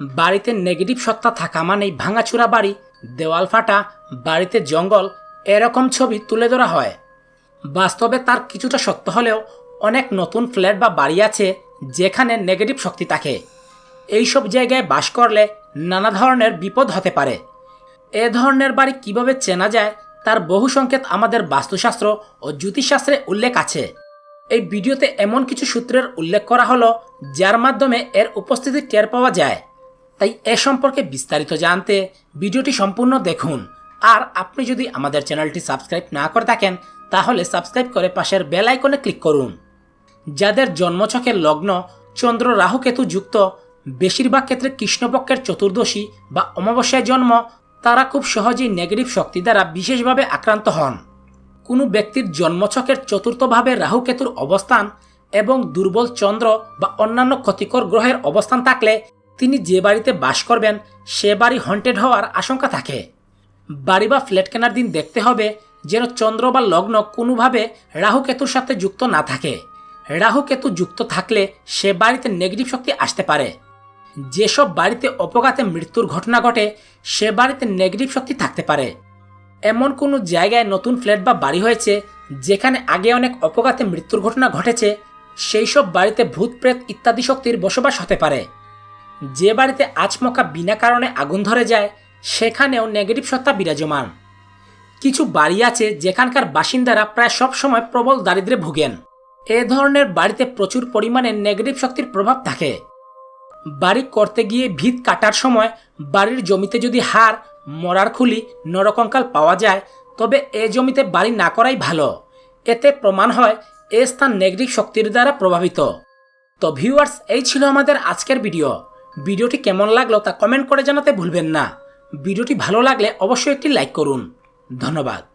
বাড়িতে নেগেটিভ সত্তা থাকা মানেই ভাঙাচুরা বাড়ি, দেওয়াল ফাটা, বাড়িতে জঙ্গল, এরকম ছবি তুলে ধরা হয়। বাস্তবে তার কিছুটা সত্য হলেও অনেক নতুন ফ্ল্যাট বা বাড়ি আছে যেখানে নেগেটিভ শক্তি থাকে। এইসব জায়গায় বাস করলে নানা ধরনের বিপদ হতে পারে। এ ধরনের বাড়ি কীভাবে চেনা যায় তার বহু সংকেত আমাদের বাস্তুশাস্ত্র ও জ্যোতিষশাস্ত্রে উল্লেখ আছে। এই ভিডিওতে এমন কিছু সূত্রের উল্লেখ করা হলো, যার মাধ্যমে এর উপস্থিতি টের পাওয়া যায়। তাই এ সম্পর্কে বিস্তারিত জানতে ভিডিওটি সম্পূর্ণ দেখুন। আর আপনি যদি আমাদের চ্যানেলটি সাবস্ক্রাইব না করে থাকেন, তাহলে সাবস্ক্রাইব করে পাশের বেল আইকনে ক্লিক করুন। যাদের জন্মছকের লগ্ন চন্দ্র রাহু কেতু যুক্ত, বেশিরভাগ ক্ষেত্রে কৃষ্ণপক্ষের চতুর্দশী বা অমাবস্যায় জন্ম, তারা খুব সহজেই নেগেটিভ শক্তি দ্বারা বিশেষভাবে আক্রান্ত হন। কোনো ব্যক্তির জন্মছকের চতুর্থভাবে রাহু কেতুর অবস্থান এবং দুর্বল চন্দ্র বা অন্যান্য ক্ষতিকর গ্রহের অবস্থান থাকলে তিনি যে বাড়িতে বাস করবেন, সে বাড়ি হন্টেড হওয়ার আশঙ্কা থাকে। বাড়ি বা ফ্ল্যাট কেনার দিন দেখতে হবে যেন চন্দ্র বা লগ্ন কোনোভাবে রাহু কেতুর সাথে যুক্ত না থাকে। রাহু কেতু যুক্ত থাকলে সে বাড়িতে নেগেটিভ শক্তি আসতে পারে। যেসব বাড়িতে অপঘাতে মৃত্যুর ঘটনা ঘটে, সে বাড়িতে নেগেটিভ শক্তি থাকতে পারে। এমন কোনো জায়গায় নতুন ফ্ল্যাট বা বাড়ি হয়েছে, যেখানে আগে অনেক অপঘাতে মৃত্যুর ঘটনা ঘটেছে, সেই সব বাড়িতে ভূত, প্রেত ইত্যাদি শক্তির বসবাস হতে পারে। যে বাড়িতে আচমকা বিনা কারণে আগুন ধরে যায়, সেখানেও নেগেটিভ সত্তা বিরাজমান। কিছু বাড়ি আছে যেখানকার বাসিন্দারা প্রায় সব সময় প্রবল দারিদ্রে ভুগেন। এ ধরনের বাড়িতে প্রচুর পরিমাণে নেগেটিভ শক্তির প্রভাব থাকে। বাড়ি করতে গিয়ে ভিত কাটার সময় বাড়ির জমিতে যদি হাড়, মরার খুলি, নরকঙ্কাল পাওয়া যায়, তবে এ জমিতে বাড়ি না করাই ভালো। এতে প্রমাণ হয় এ স্থান নেগেটিভ শক্তির দ্বারা প্রভাবিত। তো ভিউয়ার্স, এই ছিল আমাদের আজকের ভিডিও। ভিডিওটি কেমন লাগল তা কমেন্ট করে জানাতে ভুলবেন না। ভিডিওটি ভালো লাগলে অবশ্যই একটি লাইক করুন। ধন্যবাদ।